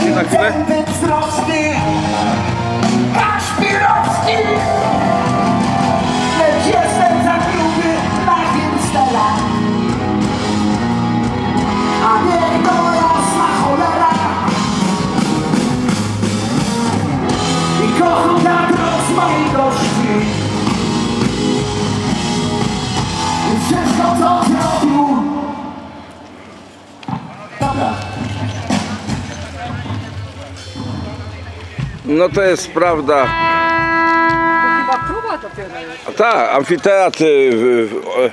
się na chwilę? Lecz jestem za gruby na Himmstera. A niech to jasna cholera. I kocham wiatr z mojej gości. No to jest prawda. Chyba próba dopiero. A Tak, amfiteatr. y, w- w- o,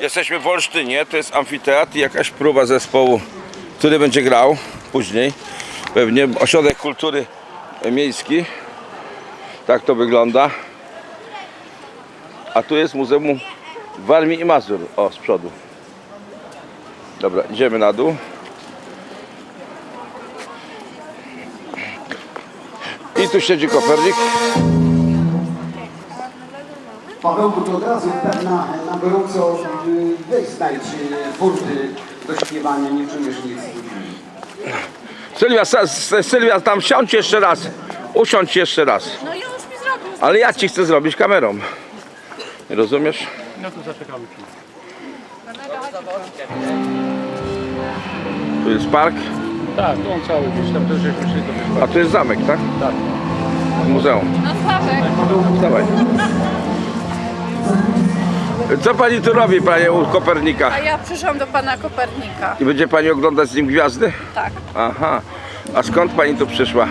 Jesteśmy w Olsztynie, to jest amfiteatr i jakaś próba zespołu, który będzie grał później. Pewnie ośrodek kultury miejski. Tak to wygląda. A tu jest Muzeum Warmii i Mazur. O, z przodu. Dobra, idziemy na dół. I tu siedzi Kopernik. Pawełku, to od razu na, na gorąco y, weź znajdź y, furty do śpiewania, nie czujesz nic. Sylwia, Sylwia, tam siądź jeszcze raz. Usiądź jeszcze raz. No już mi zrobił. Ale ja ci chcę zrobić kamerą. Rozumiesz? No to zaczekamy. Tu jest park, Tak, to on cały gdzieś tam też żeśmy szli do a tu jest zamek, tak? Tak. Muzeum. No Sławek. Dawaj. Co pani tu robi, panie u Kopernika? A ja przyszłam do pana Kopernika. I będzie pani oglądać z nim gwiazdy? Tak. Aha. A skąd pani tu przyszła?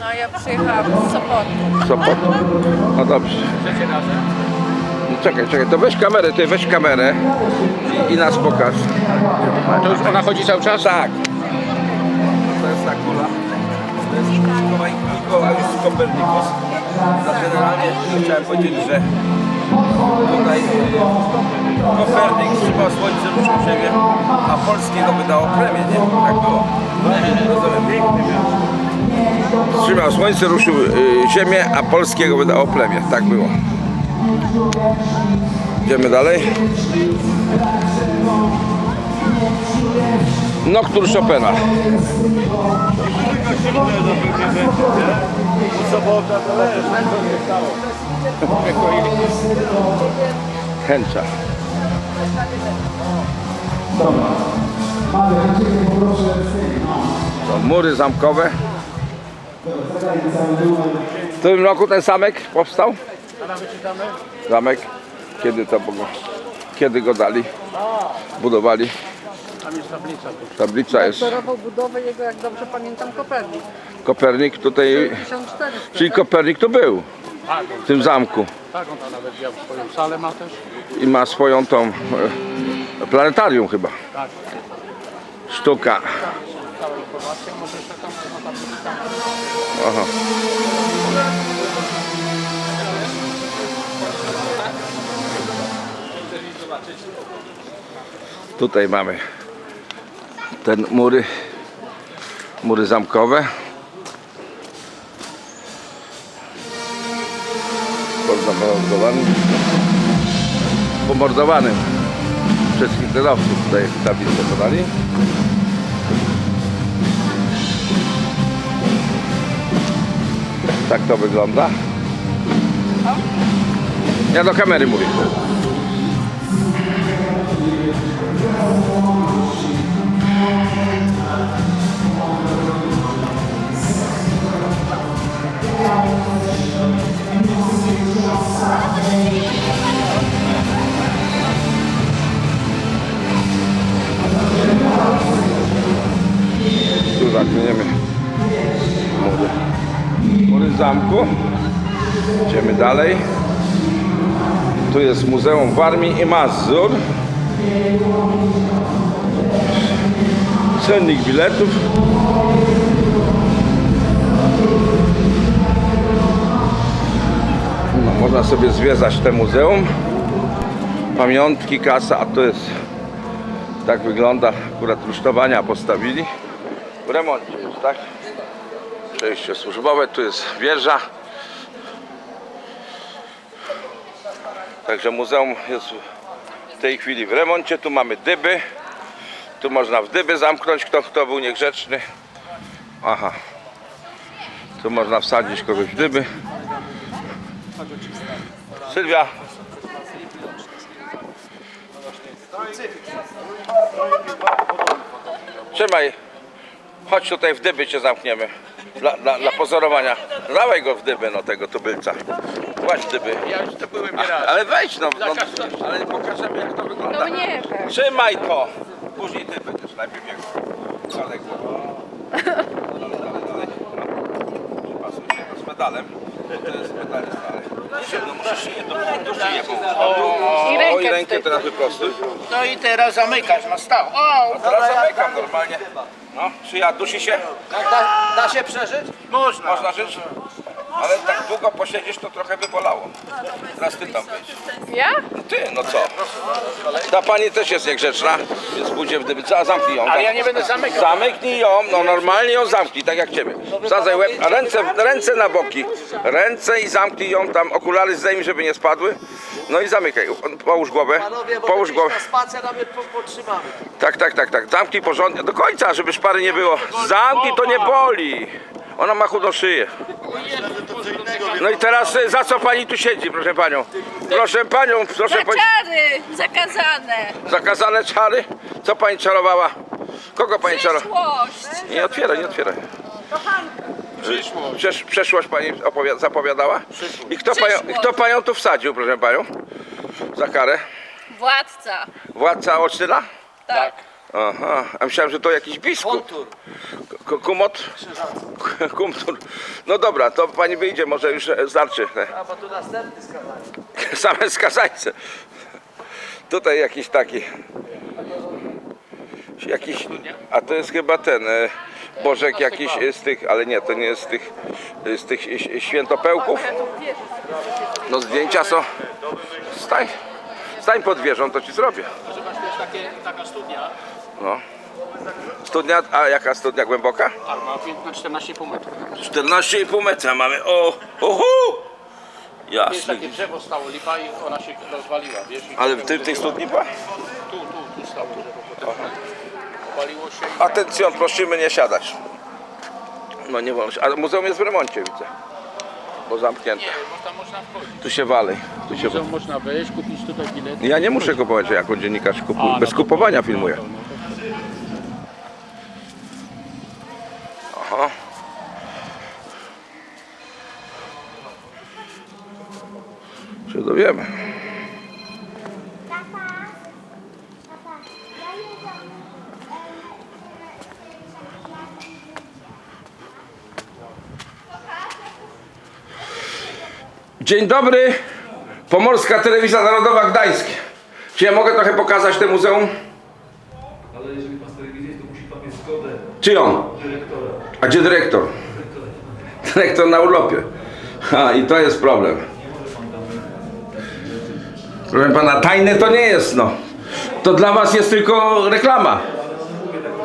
No ja przyjechałam z Sopotu. Z Sopotu. No dobrze. No czekaj, czekaj, to weź kamerę, ty weź kamerę i, i nas pokaż. To już ona chodzi cały czas? Tak. Mikołaj, Mikołajus Kopernikus. Za generalnie chciałem powiedzieć, że tutaj Kopernik trzymał słońce, ruszył ziemię, a polskiego wydało premię, nie? Tak było. Rozumiem. Trzymał słońce, ruszył y, ziemię, a polskiego wydało plemię. Tak było. Idziemy dalej. Noktur Chopina. Chęcza. To mury zamkowe. W tym roku ten zamek powstał? Zamek? Kiedy to było? Kiedy go dali? Budowali? Tam jest tablica. Tablica jest. Nadzorował budowę jego, jak dobrze pamiętam, Kopernik. Kopernik tutaj, 1400. czyli Kopernik tu był Tak, w tym zamku tak, on tam nawet miał swoją salę ma też. i ma swoją tą e, planetarium chyba. Tak. Sztuka. Cała informacja, może jeszcze tam na tablicy. Aha. Tutaj mamy ten mury, mury zamkowe. Pomordowanym, pomordowanym przez hitlerowców tutaj tablicę podali. Tak to wygląda. Ja do kamery mówię. Tu zamkniemy mury. Mury zamku. Idziemy dalej. Tu jest Muzeum Warmii i Mazur. Cennik biletów. No, można sobie zwiedzać te muzeum. Pamiątki, kasa, a to jest tak wygląda. Akurat rusztowania postawili. W remoncie jest, tak? Przejście służbowe, tu jest wieża. Także muzeum jest w tej chwili w remoncie. Tu mamy dyby. Tu można w dyby zamknąć, kto, kto był niegrzeczny. Aha. Tu można wsadzić kogoś w dyby. Sylwia. Trzymaj. Chodź tutaj w dyby cię zamkniemy. Dla, dla, dla pozorowania. Dawaj go w dyby, no tego tubylca. Właśnie dyby. Ja już to byłem nie raz. Ale wejdź no, no ale pokażemy jak to wygląda. No nie wiem. Trzymaj to! Później ty będziesz najpierw jak dalej głową. Dalej, dalej, dalej. Przypasuj się no, z pedalem. bo To jest dalej. No musisz szyję do, do szyję rękę teraz wyprostuj. No i teraz zamykasz na stał. O! Teraz zamykam normalnie. No, szyja dusi się? Da, da się przeżyć? Można. Można żyć? Ale tak długo posiedzisz, to trochę by bolało. Teraz ty tam wejdź. Ja? No ty, no co? Ta pani też jest niegrzeczna. Jest budzie w dyby. Co, zamknij ją. Ale ja nie będę zamykał. Zamyknij ją, no normalnie ją zamknij, tak jak ciebie. Wsadzaj łeb, a ręce, ręce na boki. Ręce i zamknij ją tam, okulary zdejmij, żeby nie spadły. No i zamykaj. Połóż głowę. Panowie, bo Połóż Połóż głowę. na spacer, a my po, potrzymamy. Tak, tak, tak, tak. Zamknij porządnie. Do końca, żeby szpary nie było. Zamknij, to nie boli. Ona ma chudą szyję. No i teraz e, za co pani tu siedzi, proszę panią? Proszę panią, proszę Za pani. czary zakazane. Zakazane czary? Co pani czarowała? Kogo pani czarowała? Przyszłość. Nie otwieraj, nie otwieraj. Przesz, przeszłość pani opowiada, zapowiadała? I kto panią, i kto panią tu wsadził, proszę panią? Za karę? Władca. Władca Olsztyna? Tak. Aha, a myślałem, że to jakiś biskup. Kontur. K- Kumot? Kumtur. No dobra, to pani wyjdzie, może już e, starczy. A bo tu następny skazanie. Same skazańce. Tutaj jakiś taki. Jakiś. A to jest chyba ten. e, Bożek jakiś z tych, ale nie, to nie jest z tych, z tych ś- świętopełków. No zdjęcia są. Stań. Stań pod wieżą, to ci zrobię. To jest takie, taka studnia. No. Studnia, a jaka studnia głęboka? A ma 14,5 metrów. 14,5 metra mamy. O! To jest takie drzewo stało, lipa i ona się rozwaliła, wiesz? I Ale w tej, tej studni była? Tu, tu, tu stało drzewo, potem paliło się i... Atencjon, prosimy nie siadać. No nie wolno się. Ale muzeum jest w remoncie, widzę. Bo zamknięte. Nie, bo tam można wchodzić. Tu się wali. Tu się... Muzeum można wejść, kupić tutaj bilet. Ja nie muszę kupować, że jako dziennikarz kupuję. no Bez kupowania no filmuję. no Dzień dobry. Pomorska Telewizja Narodowa Gdańsk. Czy ja mogę trochę pokazać te muzeum? Ale jeżeli pan chce widzieć, to musi pan mieć zgodę Czyją? dyrektora. A gdzie dyrektor? Dyrektor na urlopie. Ha, i to jest problem. Proszę pana, tajne to nie jest, no. To dla was jest tylko reklama.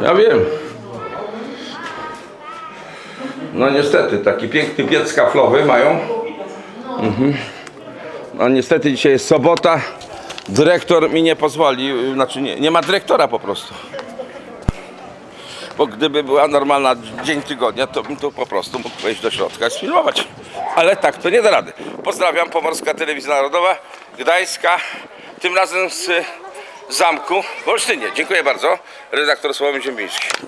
Ja wiem. No niestety, taki piękny piec kaflowy mają. Mhm. No niestety dzisiaj jest sobota. Dyrektor mi nie pozwoli, znaczy nie, nie ma dyrektora po prostu. Bo gdyby była normalna dzień tygodnia, to bym tu po prostu mógł wejść do środka i sfilmować. Ale tak, to nie da rady. Pozdrawiam, Pomorska Telewizja Narodowa, Gdańska, tym razem z zamku w Olsztynie. Dziękuję bardzo. Redaktor Sławomir Ziembiński.